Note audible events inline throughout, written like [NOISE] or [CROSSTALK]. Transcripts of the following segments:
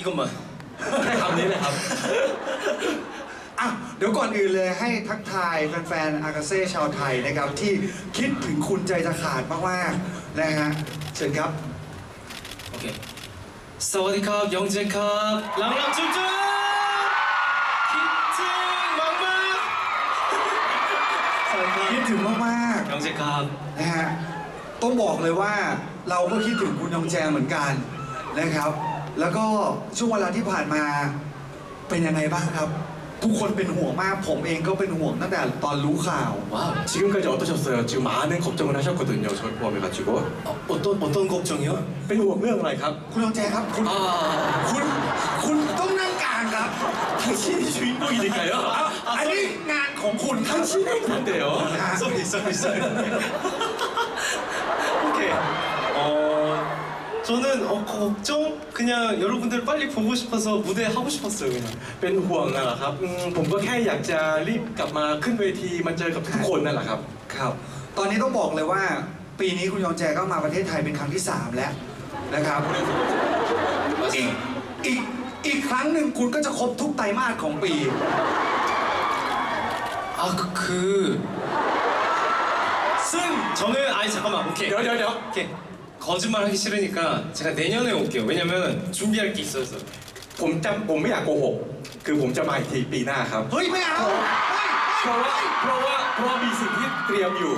อีคอมเมิร์ซแค่คำนี้เลยครับ อะเดี๋ยวก่อนอื่นเลยให้ทักทายแฟนๆ อากาเซ่ชาวไทยนะครับ ที่คิดถึงคุณใจจะขาดมากๆนะฮะเชิญครับ โอเค สวัสดีครับยงเจครับหลังหจุ๊จุ๊คิดถึงมากมากสวัสดีคิดถึงมากยงเจครับนะฮะต้องบอกเลยว่าเราก็คิดถึงคุณยองแจเหมือนกันนะครับ แล้วก็ช่วงเวลาที่ผ่านมาเป็นยังไงบ้างครับ ทุกคนเป็นห่วงมาก ผมเองก็เป็นห่วงตั้งแต่ตอนรู้ข่าว 와우 지금까지 어떠셨어요? 지금 많은 걱정을 하셨거든요. 저를 포함해가지고. 어, 어떤 어떤 걱정이요? เป็นห่วงเรื่องอะไรครับ คุณยองแจครับ คุณ 아 คุณคุณต้องนั่งกลางครับ 당신이 주인공이니까요. อันนี้งานของคุณครับ 당신의 건데요. 쏘리 쏘리 쏘리 저는 어, 걱정 그냥 여러분들 빨리 보고 싶어서 무대 하고 싶었어요 그냥 เป็นห่วงนั่นแหละครับอืมผมก็แค่อยากจะรีบกลับมาขึ้นเวทีมาเจอกับทุกคนนั่นแหละครับ ครับ ตอนนี้ต้องบอกเลยว่า ปีนี้คุณยองแจก็มาประเทศไทยเป็นครั้งที่ 3 แล้วนะครับ อีกอีกอีกครั้งหนึ่งคุณก็จะครบทุกไตรมาสของปี 아그 그... 승 저는 아니 잠깐만 오케이 เดี๋ยวเดี๋ยวเดี๋ยว 오케이 거짓말 하기 싫으니까 제가 내년에 올게요 왜냐면 준비할 게 있어서 ผมจำผมไม่อยากโกหก คือผมจะมาอีกทีปีหน้าครับ เฮ้ย ไม่เอา เพราะว่าเพราะว่าเพราะว่ามีสิ่งที่เตรียมอยู่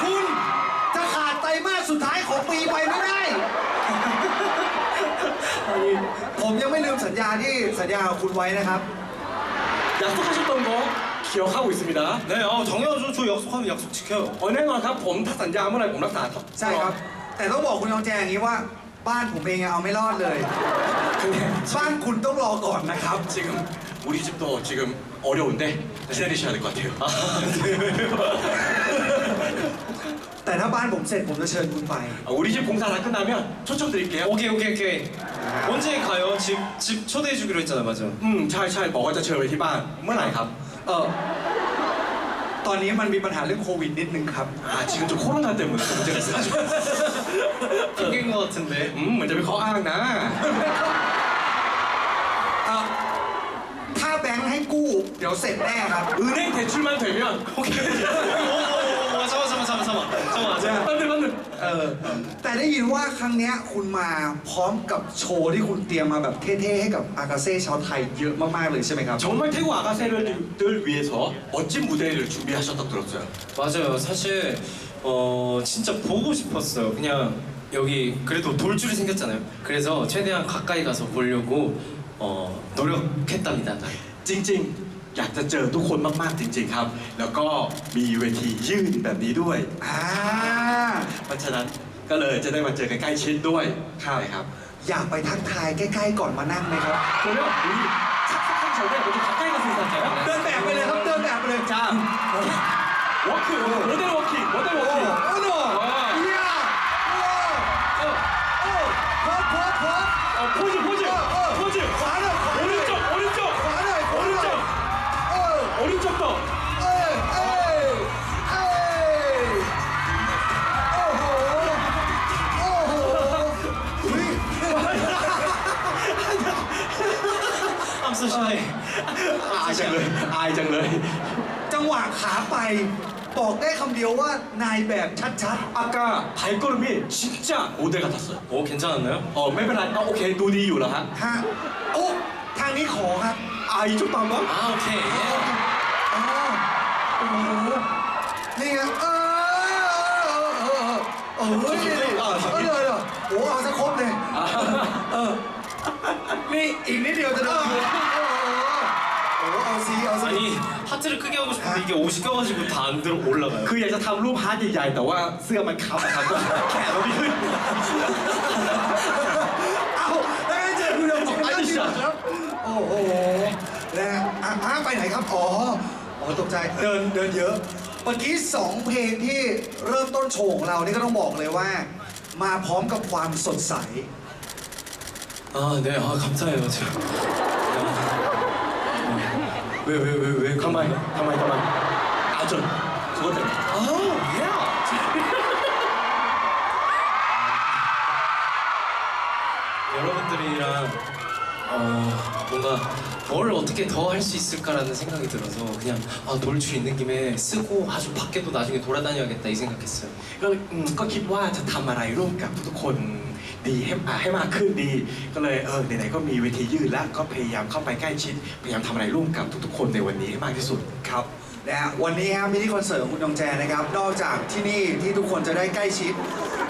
คุณจะขาดไตรมาสสุดท้ายของปีไปไม่ได้ ผมยังไม่ลืมสัญญาที่สัญญากับคุณไว้นะครับ 약속하셨던 거 기억하고 있습니다. 네 아, 당연하죠 저 약속하면 약속 지켜요 โอ้แน่นอนครับผมถ้าสัญญาเมื่อไหร่ผมรักษา ใช่ครับ แต่ต้องบอกคุณยองแจอย่างนี้ว่า บ้านผมเองเอาไม่รอดเลย บ้านคุณต้องรอก่อนนะครับ 지금 우리 집도 지금 어려운데 기다리셔야 될 것 같아요. แต่ถ้าบ้านผมเสร็จผมจะเชิญคุณไป 아, 우리 집 공사 다 끝나면 초청 드릴게요. 오케이 오케이 오케이 언제 가요? 집, 집 초대해 주기로 했잖아 맞아 อืมใช่ใช่บอกว่าจะเชิญไปที่บ้าน เมื่อไหร่ครับ เออตอนนี้มันมีปัญหาเรื่องโควิดนิดนึงครับ 아 지금 좀 코로나 때문에 좀 문제가 있어가지고 핑계인 것 같은데 อืมเหมือนจะเป็นข้ออ้างนะ เอ่อถ้าแบงค์ให้กู้ เดี๋ยวเสร็จแน่ครับ 은행 대출만 되면 오케이 오오오 잠깐 잠깐 잠깐 잠깐 잠깐 만들 만들 เออ แต่ได้ยินว่าครั้งเนี้ยคุณมาพร้อมกับโชว์ที่คุณเตรียมมาแบบเท่ๆ ให้กับอากาเซ่ชาวไทยเยอะมากๆเลยใช่ไหมครับ 정말 태국 아가새를 위해서 멋진 무대를 준비하셨다고 들었어요. 맞아요 사실 어 진짜 보고 싶었어요 그냥 여기 그래도 돌줄이 생겼잖아요 그래서 최대한 가까이 가서 보려고 어 노력했답니다 จริงๆ อยากจะเจอทุกคนมากๆจริง ๆครับ แล้วก็มีเวทียื่นแบบนี้ด้วย อ่า เพราะฉะนั้นก็เลยจะได้มาเจอกันใกล้ชิดด้วยใช่ครับ อยากไปทักทายใกล้ๆ ก่อนมานั่งไหมครับ 그러면 우리 착착한 전에 먼저 가까이 가서 인사할까요? เดินแบบไปเลยครับ เดินแบบไปเลย 자, 워크, 모델 워킹, 크. นายแบบชัด 아까 발걸음이 진짜 모델 같았어요. 오 괜찮았나요? 어, 맨날 아, 오케이, 눈이 유라. ๆ ฮะ โอ้ ทางนี้ขอครับ 아, 이쪽도 한 번? 아 오케이 อ๋อโอ้โห นี่ไงเออเออเออเออเฮ้ยเออเลยเหรอโอ้เอาซะครบเลย เออ นี่อีกนิดเดียวจะโดนโอ้โหเอ าซีเอาซี 아니 하트를 크게 하고 싶은데 이게 옷이 껴가지고 다 안 들어 올라가요 คืออยากจะทำรูปฮาร์ดใหญ่ๆแต่ว่าเสื้อมันคับนะครับก็แขนเราไม่ขึ้น เอาแล้วงั้นเจอคุณยงจิกันดีกว่าครับ โอ้โหนะอ่ะอ่ะไปไหนครับ อ๋อ อ๋อ ตกใจ เดิน เดินเยอะ เมื่อกี้สองเพลงที่เริ่มต้นโชว์ของเรา นี่ก็ต้องบอกเลยว่า มาพร้อมกับความสดใส 아네아 감사해요 제가 왜 왜 왜 왜 ทำไมทำไมทำไมอาจนทุกคน 아, 야. 여러분들이랑 어, 뭔가 뭘 어떻게 더 할 수 있을까라는 생각이 들어서 그냥 아, 돌출 있는 김에 쓰고 아주 밖에도 나중에 돌아다녀야겠다 이 생각했어요. ก็เลยอืมก็คิดว่าจะทำอะไรร่วมกับทุกๆคน ดีให้อ่าให้มากขึ้นดี ก็เลยเออไหนๆก็มีเวทียืดแล้วก็พยายามเข้าไปใกล้ชิด พยายามทำอะไรร่วมกับทุกๆคนในวันนี้ให้มากที่สุด ครับนะฮะวันนี้ฮะมินิคอนเสิร์ตของคุณยองแจนะครับ นอกจากที่นี่ที่ทุกคนจะได้ใกล้ชิด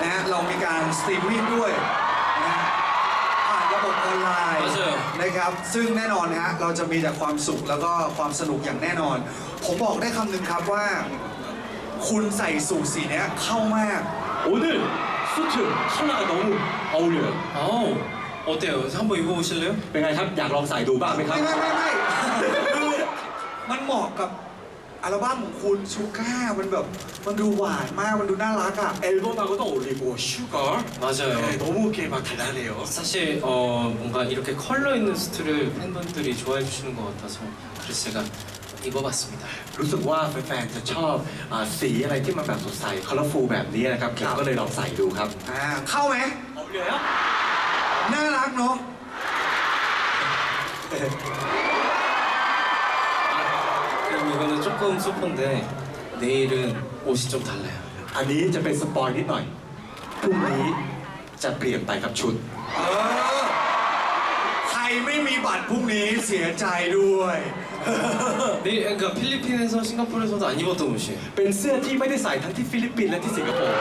นะฮะเรามีการสตรีมมิ่งด้วยนะฮะผ่านระบบออนไลน์ 맞아요. นะครับ ซึ่งแน่นอนนะฮะเราจะมีแต่ความสุขแล้วก็ความสนุกอย่างแน่นอน ผมบอกได้คำหนึ่งครับว่า คุณใส่สูทสีเนี้ยเข้ามาก 오늘 수트 컬러가 너무 어울려요. 아우 어때요? 한번 입어보실래요? เป็นไงครับ อยากลองใส่ดูบ้างไหมครับ ไม่ไม่ไม่ไม่คือมันเหมาะกับอัลบั้มของคุณชูก้ามันแบบมันดูหวานมากมันดูน่ารักอ่ะ 앨범하고도 어울리고 슈거 맞아요. 네, 너무 이렇게 막 달달해요. 사실 어, 뭔가 이렇게 컬러 있는 수트를 팬분들이 좋아해 주시는 것 같아서 그래서 제가 입어봤습니다. รู้สึกว่าแฟนๆจะชอบอ่าสีอะไรที่มันแบบสดใส colorful แบบนี้นะครับผมก็เลยลองใส่ดูครับ อ่าเข้าไหม 어울려요? น่ารักเนาะ 그리고 이거는 조금 소포인데 내일은 옷이 좀 달라요. อันนี้จะเป็นสปอยนิดหน่อย พรุ่งนี้จะเปลี่ยนไปกับชุด เออใคร อ ไม่มีบัตรพรุ่งนี้เสียใจด้วย 내일 그러니까 필리핀에서 싱가포르에서도 안 입었던 옷이에요. เป็นเสื้อที่ไม่ได้ใส่ทั้งที่ฟิลิปปินส์และที่สิงคโปร์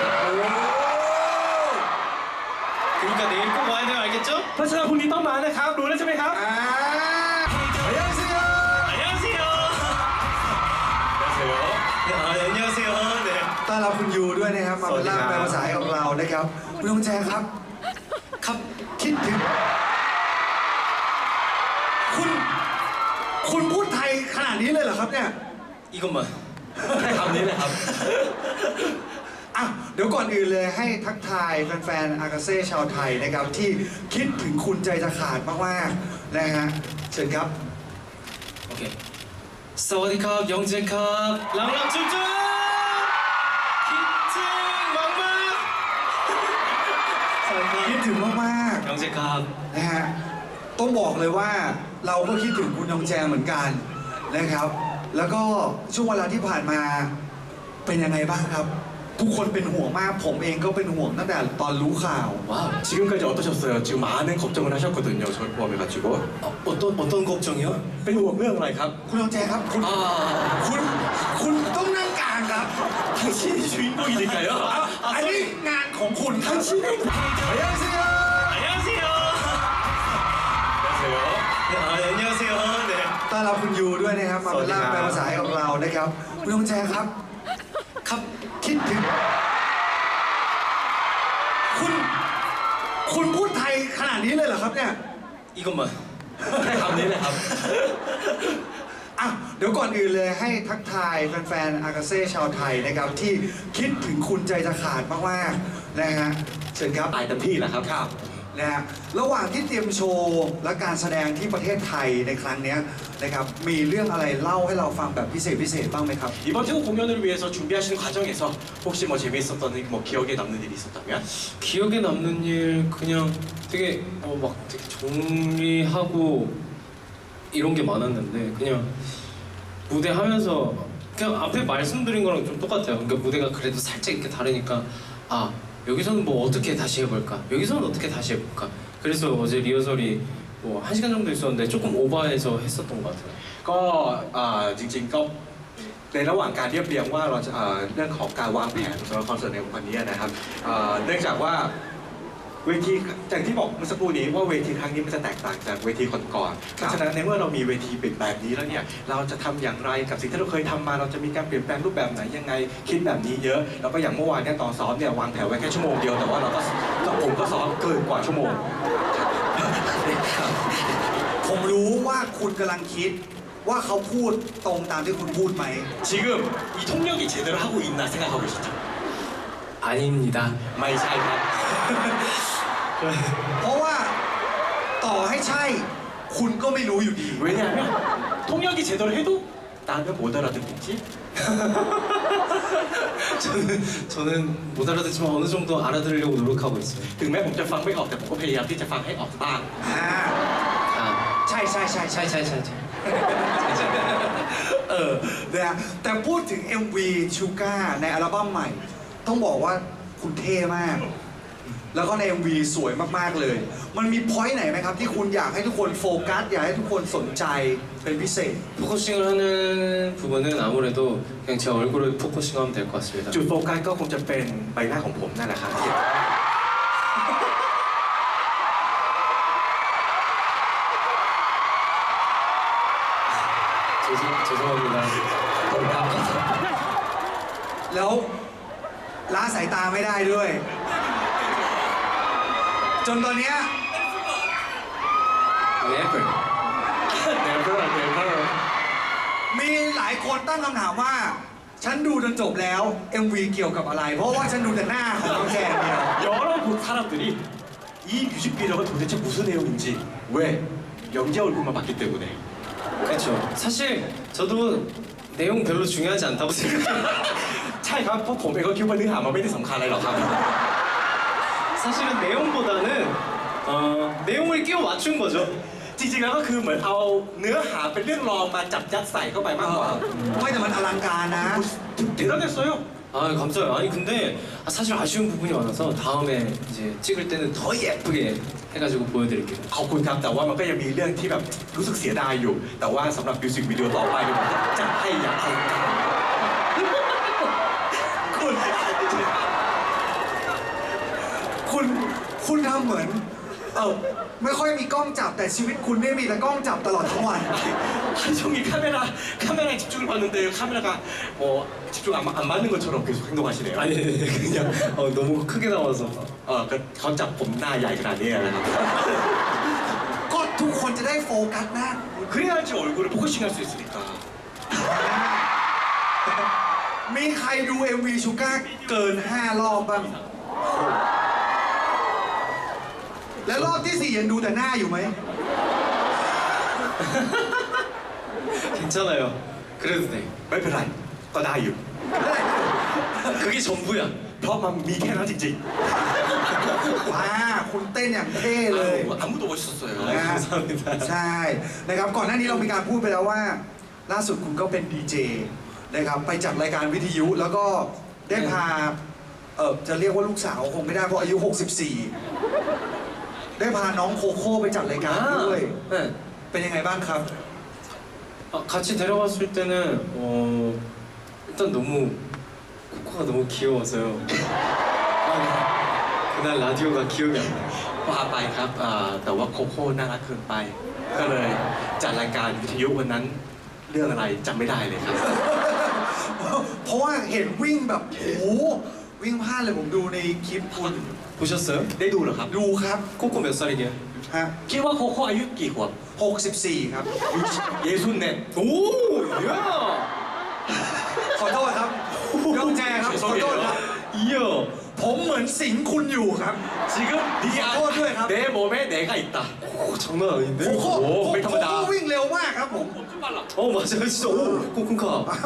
그러니까 내일 꼭 와야 돼요, 알겠죠? เพราะฉะนั้นพรุ่งนี้ต้องมานะครับ รู้แล้วใช่ไหมครับ อ่าเฮ้ยเสีย 안녕하세요. 네, 아, 안녕하세요. 네. ต้อนรับคุณยูด้วยนะครับ มาเป็นล่ามแปลภาษาให้กับเรานะครับ คุณยงแจครับ ครับคิดถึง คุณพูดไทยขนาดนี้เลยเหรอครับเนี่ย 이것만. แค่คำนี้เลยครับ อ่ะเดี๋ยวก่อนอื่นเลยให้ทักทายแฟนๆ อากาเซ่ชาวไทยนะครับ ที่คิดถึงคุณใจจะขาดมากๆนะฮะเชิญครับ 오케이. 사와디캅, 영재캅, 랑랑춤춤! 키팅 막막! คิด 사와디캅, ถึงมาก 영재캅. ๆนะฮะ ต้องบอกเลยว่าเราก็คิดถึงคุณยองแจเหมือนกันนะครับ แล้วก็ช่วงเวลาที่ผ่านมาเป็นยังไงบ้างครับ ทุกคนเป็นห่วงมาก ผมเองก็เป็นห่วงตั้งแต่ตอนรู้ข่าว 와우. 지금까지 어떠셨어요? 지금 많은 걱정을 하셨거든요. 저를 포함해가지고. 어, 어떤, 어떤 걱정이요? เป็นห่วงเรื่องอะไรครับ คุณยองแจครับคุณ 아, คุณคุณต้องนั่งกลางครับ 당신이 주인공이니까요. อันนี้งานของคุณครับ 당신은 เฮ้ยเสีย 안녕하세요. ต้อนรับคุณยูด้วยนะครับ มาเป็นร่างแปลภาษาให้ของเรานะครับคุณดวงแจครับ ครับคิดถึง คุณ คุณพูดไทยขนาดนี้เลยเหรอครับเนี่ยอีกมอใช่คำนี้เลยครับอะเดี๋ยวก่อนอื่นเลยให้ทักทายแฟนๆ อากาเซ่ชาวไทยนะครับ ที่คิดถึงคุณใจจะขาดมากๆนะฮะเชิญครับ ตายเต็มที่แหละครับครับ นะฮะระหว่างที่เตรียมโชว์และการแสดงที่ประเทศไทยในครั้งเนี้ยนะครับ มีเรื่องอะไรเล่าให้เราฟังแบบพิเศษพิเศษบ้างไหมครับ 이번 태국 공연을 위해서 준비하시는 과정에서 혹시 뭐 재미있었던 일, 뭐 기억에 남는 일이 있었다면? 기억에 남는 일 그냥 되게 어, 막 되게 정리하고 이런 게 많았는데 그냥 무대 하면서 그냥 앞에 말씀드린 거랑 좀 똑같아요. 그러니까 무대가 그래도 살짝 이렇게 다르니까 아 여기서는 뭐 어떻게 다시 해볼까? 여기서는 어떻게 다시 해볼까? 그래서 어제 리허설이 뭐 한 시간 정도 있었는데 조금 오버해서 했었던 것 같아요. ก็อ่าจริงๆก็ในระหว่างการเรียบเรียงว่าเราจะอ่าเรื่องของการวางแผนสำหรับคอนเสิร์ตในวันนี้นะครับอ่าเนื่องจากว่า เวทีอย่างที่บอกเมื่อสักครู่นี้ว่าเวทีครั้งนี้มันจะแตกต่างจากเวทีก่อนๆเพราะฉะนั้นในเมื่อเรามีเวทีเป็นแบบนี้แล้วเนี่ยเราจะทำอย่างไรกับสิ่งที่เราเคยทำมาเราจะมีการเปลี่ยนแปลงรูปแบบไหนยังไงคิดแบบนี้เยอะ แล้วก็อย่างเมื่อวานเนี่ยตอนซ้อมเนี่ยวางแผนไว้แค่ชั่วโมงเดียวแต่ว่าเราก็เราผมก็ซ้อมเกินกว่าชั่วโมง ผมรู้ว่าคุณกำลังคิดว่าเขาพูดตรงตามที่คุณพูดไหม 지금 이 통역이 제대로 하고 있나 생각하고 계시죠? 아닙니다. ไม่ใช่ครับ เพราะว่าต่อให้ใช่ คุณก็ไม่รู้อยู่ดี 왜냐하면 통역이 제대로 해도 나는 못 알아듣겠지? 저는 저는 못 알아듣지만 어느 정도 알아들으려고 노력하고 있어요. ถึงแม้ผมจะฟังไม่ออกแต่ผมก็พยายามที่จะฟังให้ออกบ้าง อ่า 아, ใช่ใช่ใช่ใช่ 차이차이차이. เออนะฮะแต่พูดถึง MV ชูก้าในอัลบั้มใหม่ ต้องบอกว่าคุณเท่มาก แล้วก็ใน MV สวยมาก ๆ เลย มันมีพอยต์ไหนไหมครับ ที่คุณอยากให้ทุกคนโฟกัส อยากให้ทุกคนสนใจเป็นพิเศษ 포커싱을 하는 부분은 아무래도 그냥 제 얼굴을 포커싱하면 될 것 같습니다. จุดโฟกัสก็คงจะเป็นใบหน้าของผมนั่นแหละครับที่ 죄송 죄송합니다. แล้วล้าสายตาไม่ได้ด้วย จนตอนเนี้ย 네버. 네버 네버. มีหลายคนตั้งคำถามว่า ฉันดูจนจบแล้ว MV เกี่ยวกับอะไร เพราะว่าฉันดูแต่หน้าของน้องแกนเดียว 여러 사람들이 이 뮤직비디오가 도대체 무슨 내용인지 왜 영재 얼굴만 봤기 때문에 그렇죠. 사실 저도 내용 별로 중요하지 않다고 생각해요. ใช่ครับเพราะผมเองก็คิดว่าเนื้อหามันไม่ได้สำคัญอะไรหรอกครับ 사실은 내용보다는 어, 내용을 끼워 맞춘 거죠. จริงๆแล้วก็คือเหมือนเอาเนื้อหาเป็นเรื่องรองมาจับยัดใส่เข้าไปมากกว่า ไม่แต่มันอลังการนะ 대단했어요 아 감사해요. 아니 근데 아, 사실 아쉬운 부분이 많아서 다음에 이제 찍을 때는 더 예쁘게 해가지고 보여드릴게요. ขอบคุณครับ แต่ว่ามันก็ยังมีเรื่องที่แบบรู้สึกเสียดายอยู่ แต่ว่าสำหรับมิวสิกวิดีโอต่อไปเนี่ยผมจะจัดให้อย่างอลังก คุณทำเหมือน เออไม่ค่อยมีกล้องจับแต่ชีวิตคุณเนี่ยมีแต่กล้องจับตลอดทั้งวัน 하루 종일 카메라 카메라에 집중을 받는데 카메라가 뭐 집중 안, 안 맞는 것처럼 계속 행동하시네요. 아니 그냥 어, 너무 크게 나와서 เออก็เขาจับผมหน้าใหญ่ขนาดนี้นะครับ ก็ทุกคนจะได้โฟกัสหน้า 그래야지 얼굴을 포커싱할 수 있으니까. มีใครดู MV ชูก้าเกิน 5 รอบบ้าง และรอบที่ 4 ยังดูแต่หน้าอยู่ไหม 괜찮아요. 그래도 돼. ไม่เป็นไรก็ได้อยู่ 그게 전부야. เพราะมันมีแค่นั้นจริง ว้า คุณเต้นอย่างเท่ ๆ เลย 아무- 아무도 멋있었어요. นะฮะ 감사합니다. ใช่ นะครับ ก่อนหน้านี้เรามีการพูดไปแล้วว่า ล่าสุดคุณก็เป็นดีเจ นะครับ ไปจัดรายการวิทยุ แล้วก็ได้พา เออจะเรียกว่าลูกสาวคงไม่ได้เพราะอายุ 64 ได้พาน้องโคโค่ไปจัดรายการด้วย 네. เป็นยังไงบ้างครับ 아, 같이 데려갔을 때는 어, 일단 너무 코코가 너무 귀여워서요. 아, 그날 라디오가 기억이 안 나요. พาไปครับเอ่อแต่ว่าโคโค่น่ารักเกินไป ก็เลยจัดรายการวิทยุวันนั้นเรื่องอะไรจำไม่ได้เลยครับ เพราะว่าเห็นวิ่งแบบ โอ้โห วิ่งพลาดเลยผมดูในคลิปคุณ 보셨어요? ได้ดูเหรอครับ ดูครับ 코코 몇 살이게요? ฮะ คิดว่าโคโค่อายุกี่ขวบ 64 ครับ เยซุนเน็ต 오, 야, ขอโทษครับยองแจครับ ขอโทษครับ 이야. ผมเหมือนสิงคุณอยู่ครับ 지금 네ขอโทษด้วยครับ 내 몸에 내가 있다. 오, 장난 아닌데? โคโค่ โอ้ โค ไม่ธรรมดา โค่วิ่งเร็วมากครับผม 엄청 빨라. 어 맞아요 진짜 오 코쿤카 ฮะ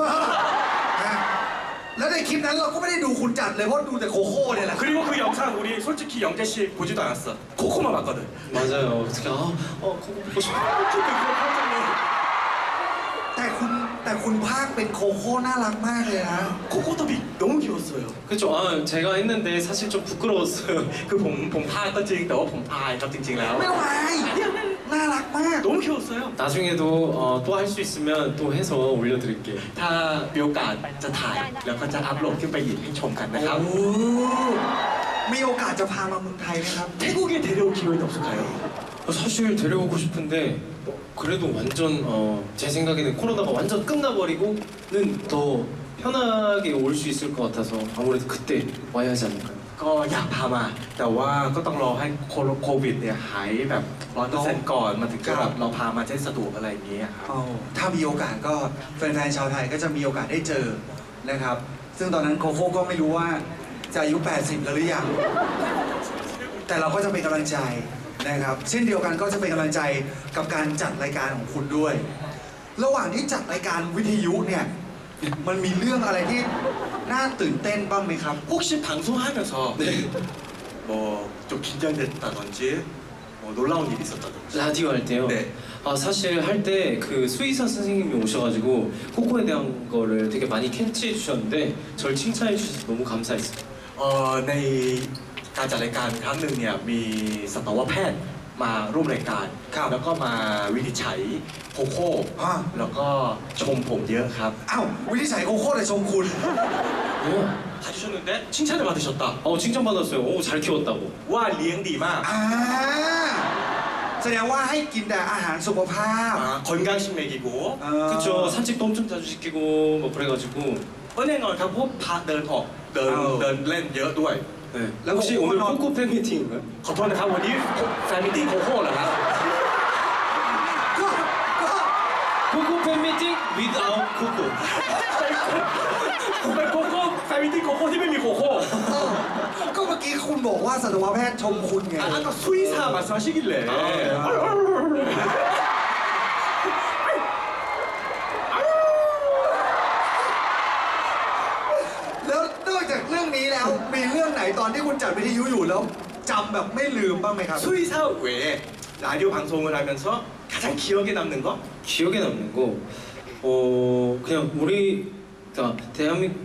แล้วในคลิปนั้นเราก็ไม่ได้ดูคุณจัดเลยเพราะดูแต่โคโค่เนี่ยแหละ 그리고 그 영상 우리 솔직히 영재 씨 보지도 않았어. 코코만 봤거든. 맞아요 어떻게 아어 코코 보고 싶어 어떻게 그걸 깜짝 놀라. แต่คุณแต่คุณภาคเป็นโคโค่น่ารักมากเลยนะ 코코톱이 너무 귀여웠어요. 그쵸 아 제가 했는데 사실 좀 부끄러웠어요 [LAUGHS] คือผมผมพากก็จริงแต่ว่าผมอายครับจริงๆแล้ว ไม่ไหว น่ารักมาก 너무 귀여웠어요. 나중에도 어, 또 할 수 있으면 또 해서 올려드릴게요 ถ้ามีโอกาสจะถ่ายแล้วก็จะอัพโหลดขึ้นไปอีกให้ชมกันนะครับ โอ้มีโอกาสจะพามาเมืองไทยไหมครับ 태국에 데려올 기회는 없을까요? 어, 사실 데려오고 싶은데 어, 그래도 완전 어, 제 생각에는 코로나가 완전 끝나버리고는 더 편하게 올 수 있을 것 같아서 아무래도 그때 와야 하지 않을까요? ก็อยากพามา แต่ว่าก็ต้องรอให้โคโควิดเนี่ยหายแบบ ร้อยเปอร์เซ็นต์ก่อนมันถึงจะแบบเราพามาจะได้สะดวกอะไรอย่างเงี้ยครับ เอาถ้ามีโอกาสก็แฟนๆชาวไทยก็จะมีโอกาสได้เจอนะครับ ซึ่งตอนนั้นโคโค่ก็ไม่รู้ว่าจะอายุ 80 แล้วหรือยัง แต่เราก็จะเป็นกำลังใจนะครับ เช่นเดียวกันก็จะเป็นกำลังใจกับการจัดรายการของคุณด้วย ระหว่างที่จัดรายการวิทยุเนี่ย มันมีเรื่องอะไรที่น่าตื่นเต้นบ้างไหมครับ 혹시 방송하면서 뭐 좀 긴장됐다든지 뭐 놀라운 일이 있었다든지 라디오 할 때요. 네. 아 사실 할 때 그 수의사 선생님이 오셔가지고 코코에 대한 거를 되게 많이 캐치해 주셨는데 저를 칭찬해 주셔서 너무 감사했어요. เอ่อในการจัดรายการครั้งหนึ่งเนี่ยมีสัตวแพทย์มาร่วมรายการ ครับ แล้วก็มาวินิจฉัยโคโค่ อ่า แล้วก็ชมผมเยอะครับ อ้าววินิจฉัยโคโค่แต่ชมคุณ 오, 해주셨는데 칭찬을 받으셨다 어 칭찬 받았어요. 오 잘 키웠다고. ว่าเลี้ยงดีมาก อ่าแสดงว่าให้กินแต่อาหารสุขภาพ อ่า 건강식 먹이고 อ่า 그쵸 산책도 엄청 자주 시키고 뭐 그래가지고 ก็แน่นอนครับเพราะพาเดินออกเดิน เอา เดินเล่นเยอะด้วย 네. 라고 혹시 오늘 오늘 너- 코코 팬미팅인가요? ขอโทษนะครับวันนี้แฟนมิตติ้งโคโค่เหรอครับ ก็ก็ 코코 팬미팅 without 코코. [LAUGHS] เป็นโคโค่แฟนมิตติ้งโคโค่ที่ไม่มีโคโค่ เออก็เมื่อกี้คุณบอกว่าสัตวแพทย์ชมคุณไง อ่ะก็ซุยซามาซาชิกิเล่ 아, 네. แล้วนอกจากเรื่องนี้แล้ว มีเรื่องไหนตอนที่คุณจัดวิทยุอยู่แล้วจำแบบไม่ลืมบ้างไหมครับ 수의사 외에 라디오 방송을 하면서 가장 기억에 남는 거? 기억에 남는 거, 어 그냥 우리 그러니까 대한민국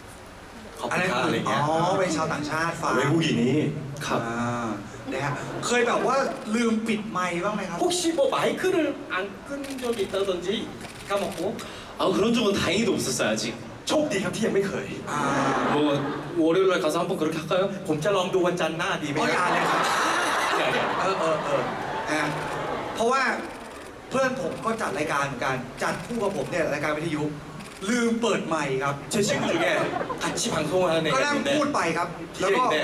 ขอบ อัน คุณ นั้น ครับอะไร อ๋ เงี้ย อเป็นชาวต่างชาติฟัง เวกุกินี้ ครับ อ่านะฮะเคยแบบว่าลืมปิดไมค์บ้างไหมครับ 혹시 뭐 마이크를 안 끈 적이 있다든지 까먹고 아 그런 적은 다행히도 없었어요 아직 โชคดีครับที่ยังไม่เคย อ่า 뭐 월요일날 가서 한번 그렇게 할까요? ผมจะลองดูวันจันทร์หน้าดีไหม ก็ ค อย่า รับ เลยครับ อย่าอย่า เออเออเออนะฮะเพราะว่าเพื่อนผมก็จัดรายการเหมือนกัน จัดคู่กับผมเนี่ยรายการวิทยุ ลืมเปิดไมค์ครับ 제 친구 중에 같이 방송을 하는 ก็ 애가 นั่ง 있는데 พูดไปครับ แล้วก็ DJ인데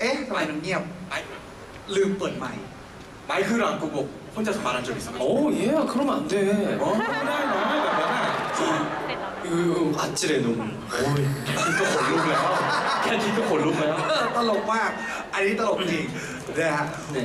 เอ๊ะทำไมมันเงียบ 마이, ลืมเปิดไมค์ 마이크를 안 끄고 혼자서 말한 적 있어. 어? 오 얘야 그러면 안돼 어? 그래, 이거 아찔해 너무 또 골룸이야. 그냥 뒤도 골룸이야. ตลกมาก อันนี้ตลกจริงนะฮะ 네.